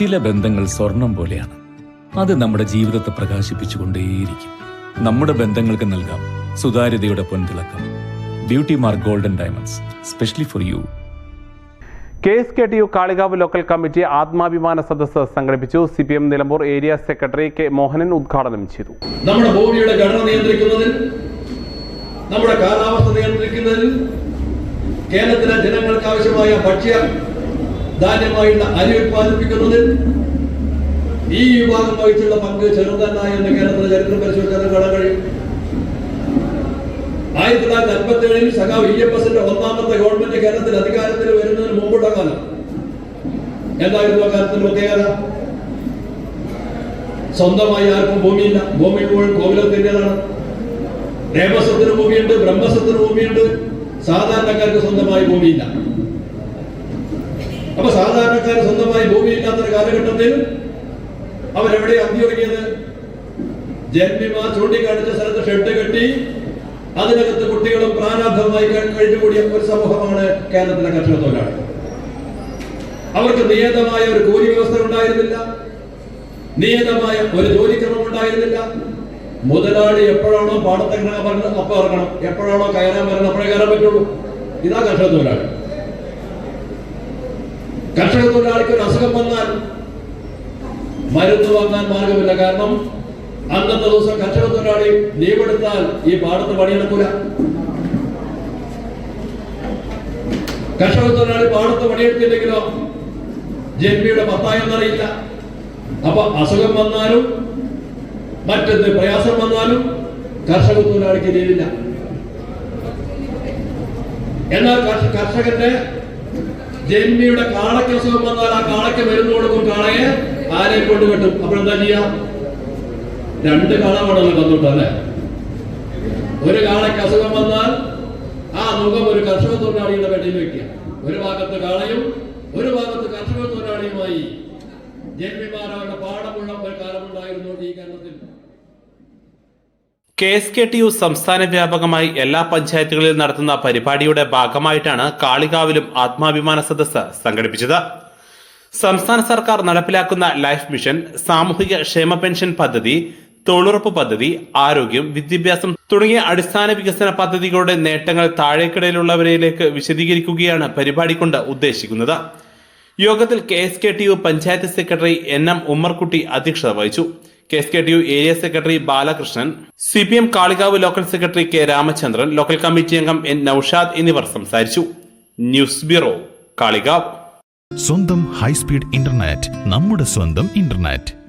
ചില ബന്ധങ്ങൾ സ്വർണം പോലെയാണ്. അത് നമ്മുടെ ജീവിതത്തെ പ്രകാശിപ്പിച്ചുകൊണ്ടേയിരിക്കും. നമ്മുടെ ബന്ധങ്ങൾക്ക് നൽകാം സുതാര്യതയുടെ പൊൻതിളക്കം. Beauty mark golden diamonds specially for you K S K T U Kalikavu local committee ആത്മാഭിമാന സദസ്സ് സംഘടിപ്പിച്ചു. C P M Nilambur area secretary K Mohanan ഉദ്ഘാടനം ചെയ്തു. നമ്മുടെ ഭൂമിയുടെ ഘടന നിയന്ത്രിക്കുന്നതിൽ നമ്മുടെ കാലാവസ്ഥ നിയന്ത്രിക്കുന്നതിൽ കേരളത്തിലെ ജനങ്ങൾക്ക് ആവശ്യമായ ഭക്ഷ്യ ധാന്യമായുള്ള അരി ഉത്പാദിപ്പിക്കുന്നതിൽ ഈ വിഭാഗം വഹിച്ചുള്ള പങ്ക് ചെറുതല്ല എന്ന് കേരളത്തിലെ ചരിത്രം പരിശോധിച്ചാൽ കാണാൻ കഴിയും ആയിരത്തി തൊള്ളായിരത്തി അൻപത്തി ഏഴിൽ സഖാവ് ഇ എം എസിന്റെ ഒന്നാമത്തെ ഗവൺമെന്റ് കേരളത്തിൽ അധികാരത്തിൽ വരുന്നതിന് മുമ്പുള്ള കാലം. എന്തായിരുന്നു ആ കാലത്തിന്റെ പ്രത്യേകത? സ്വന്തമായി ആർക്കും ഭൂമിയില്ല. ഭൂമി മുഴുവൻ കോവിലത്തിന്റെതാണ്. ദേവസ്വത്തിന് ഭൂമിയുണ്ട് ബ്രഹ്മസ്വത്തിന് ഭൂമിയുണ്ട്. സാധാരണക്കാർക്ക് സ്വന്തമായി ഭൂമിയില്ല. അപ്പൊ സാധാരണക്കാർ സ്വന്തമായി ഭൂമി ഭൂമിയില്ലാത്തൊരു കാലഘട്ടത്തിൽ അവരെവിടെ അന്തിയൊടുങ്ങിയത് ജന്മിമാർ ചൂണ്ടിക്കാണിച്ച സ്ഥലത്ത് ഷെഡ് കെട്ടി അതിനകത്ത് കുട്ടികളും പ്രാരാബ്ധമായി കഴി- കഴിഞ്ഞുകൂടിയ ഒരു സമൂഹമാണ് കേരളത്തിലെ കർഷക തൊഴിലാളി അവർക്ക് നിയതമായ ഒരു കൂലി വ്യവസ്ഥ ഉണ്ടായിരുന്നില്ല. നിയതമായ ഒരു ജോലിക്രമം ഉണ്ടായിരുന്നില്ല. മുതലാളി എപ്പോഴാണോ പാടത്തെ അപ്പൊ ഇറങ്ങണം. എപ്പോഴാണോ കയറാൻ വരണം അപ്പോഴേ കയറാൻ പറ്റുള്ളൂ. ഇതാ കർഷക തൊഴിലാളി കർഷക തൊഴിലാളിക്ക് ഒരു അസുഖം വന്നാൽ മരുന്ന് വാങ്ങാൻ മാർഗമില്ല. കാരണം അന്നത്തെ ദിവസം കർഷക തൊഴിലാളി ലീവെടുത്താൽ ഈ പാടത്ത് പണിയെടുക്കൂല. കർഷക തൊഴിലാളി പാടത്ത് പണിയെടുത്തില്ലെങ്കിലോ ജന്മിയുടെ പത്തായെന്നറിയില്ല അപ്പൊ അസുഖം വന്നാലും മറ്റെന്ത് പ്രയാസം വന്നാലും കർഷക തൊഴിലാളിക്ക് ലീവില്ല എന്നാൽ കർഷകന്റെ ജന്മിയുടെ കാളയ്ക്ക് അസുഖം വന്നാൽ ആ കാളയ്ക്ക് മരുന്ന് കൊടുക്കും കാളയെ. ആരെ കൊണ്ട് കെട്ടും അപ്പോൾ എന്താ ചെയ്യാ? രണ്ട് കാളമാണല്ലോ വേണമല്ലോ അല്ലെ ഒരു കാളയ്ക്ക് അസുഖം വന്നാൽ ആ മുഖം ഒരു കർഷക തൊഴിലാളിയുടെ വെടിയിൽ വെക്കുക. ഒരു ഭാഗത്ത് കാളയും ഒരു ഭാഗത്ത് കർഷക തൊഴിലാളിയുമായി. ജന്മിമാരവരുടെ പാടമുള്ള ഒരു കാലമുണ്ടായിരുന്നു ഈ കേരളത്തിൽ K S K T U സംസ്ഥാന വ്യാപകമായി എല്ലാ പഞ്ചായത്തുകളിലും നടത്തുന്ന പരിപാടിയുടെ ഭാഗമായിട്ടാണ് കാളികാവിലും ആത്മാഭിമാന സദസ്സ് സംഘടിപ്പിച്ചത്. സംസ്ഥാന സർക്കാർ നടപ്പിലാക്കുന്ന ലൈഫ് മിഷൻ സാമൂഹിക ക്ഷേമ പെൻഷൻ പദ്ധതി തൊഴിലുറപ്പ് പദ്ധതി ആരോഗ്യം വിദ്യാഭ്യാസം തുടങ്ങിയ അടിസ്ഥാന വികസന പദ്ധതികളുടെ നേട്ടങ്ങൾ താഴേക്കിടയിലുള്ളവരിലേക്ക് വിശദീകരിക്കുകയാണ് പരിപാടി കൊണ്ട് ഉദ്ദേശിക്കുന്നത്. യോഗത്തിൽ K S K T U panchayat secretary N M Ummerkutty അധ്യക്ഷത വഹിച്ചു. K S K T U area secretary Balakrishnan C P M Kalikavu local secretary K Ramachandran local committee അംഗം എൻ നൌഷാദ് എന്നിവർ സംസാരിച്ചു. News bureau Kalikavu. സ്വന്തം high speed internet നമ്മുടെ സ്വന്തം internet.